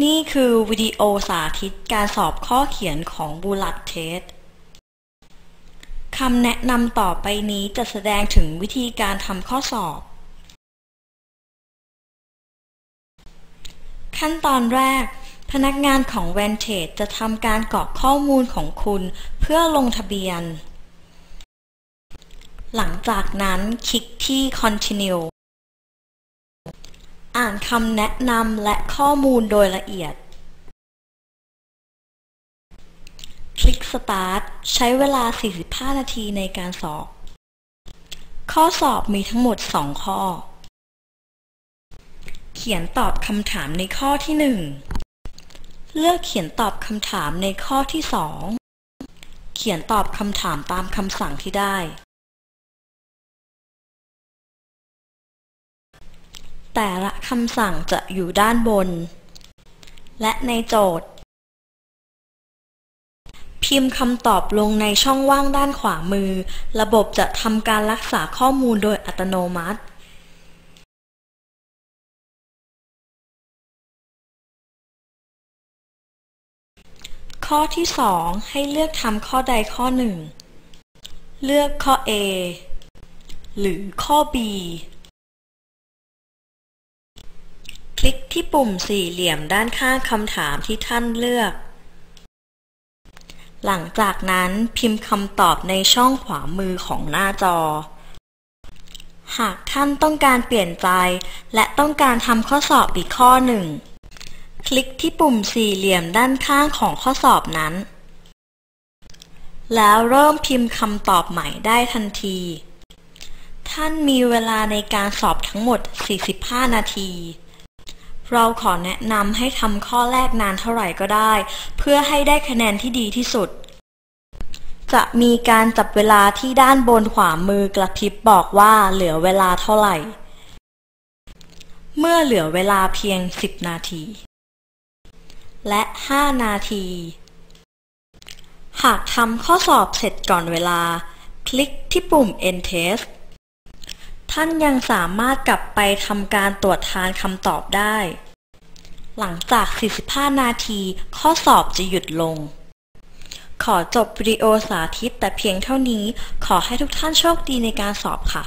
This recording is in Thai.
นี่คือวิดีโอสาธิตการสอบข้อเขียนของบูลัดเทสคำแนะนำต่อไปนี้จะแสดงถึงวิธีการทำข้อสอบ ขั้นตอนแรก พนักงานของ Vantage จะทำการกรอกข้อมูลของคุณเพื่อลงทะเบียน หลังจากนั้นคลิกที่ Continue อ่านคำแนะนำและข้อมูลโดยละเอียด คลิก Start ใช้เวลา 45 นาทีในการสอบ ข้อสอบมีทั้งหมด 2 ข้อ เขียนตอบคำถามในข้อที่ 1 เลือกเขียนตอบคำถามในข้อที่ 2 เขียนตอบคำถามตามคำสั่งที่ได้ แต่ละคำสั่งจะอยู่ด้านบน และในโจทย์ พิมพ์คำตอบลงในช่องว่างด้านขวามือ ระบบจะทำการรักษาข้อมูลโดยอัตโนมัติข้อที่ 2 ให้เลือกทำข้อใดข้อหนึ่ง เลือกข้อ A หรือข้อ B ลิกที่ปุ่มสี่เหลี่ยมด้านข้างคำถามที่ท่านเลือก หลังจากนั้นพิมพ์คำตอบในช่องขวามือของหน้าจอ หากท่านต้องการเปลี่ยนใจ และต้องการทำข้อสอบอีกข้อหนึ่ง คลิกที่ปุ่มสี่เหลี่ยมด้านข้างของข้อสอบนั้น แล้วเริ่มพิมพ์คำตอบใหม่ได้ทันที ท่านมีเวลาในการสอบทั้งหมด 45 นาที เราขอแนะนำให้ทำข้อแรกนานเท่าไหร่ก็ได้ เพื่อให้ได้คะแนนที่ดีที่สุด จะมีการจับเวลาที่ด้านบนขวามือกระพริบบอกว่าเหลือเวลาเท่าไหร่ เมื่อเหลือเวลาเพียง 10 นาที และ 5 นาที หากทำข้อสอบเสร็จก่อนเวลา คลิกที่ปุ่ม End Test ท่านยังสามารถกลับไปทำการตรวจทานคำตอบได้ หลังจาก 45 นาที ข้อสอบจะหยุดลง ขอจบวิดีโอสาธิตแต่เพียงเท่านี้ ขอให้ทุกท่านโชคดีในการสอบค่ะ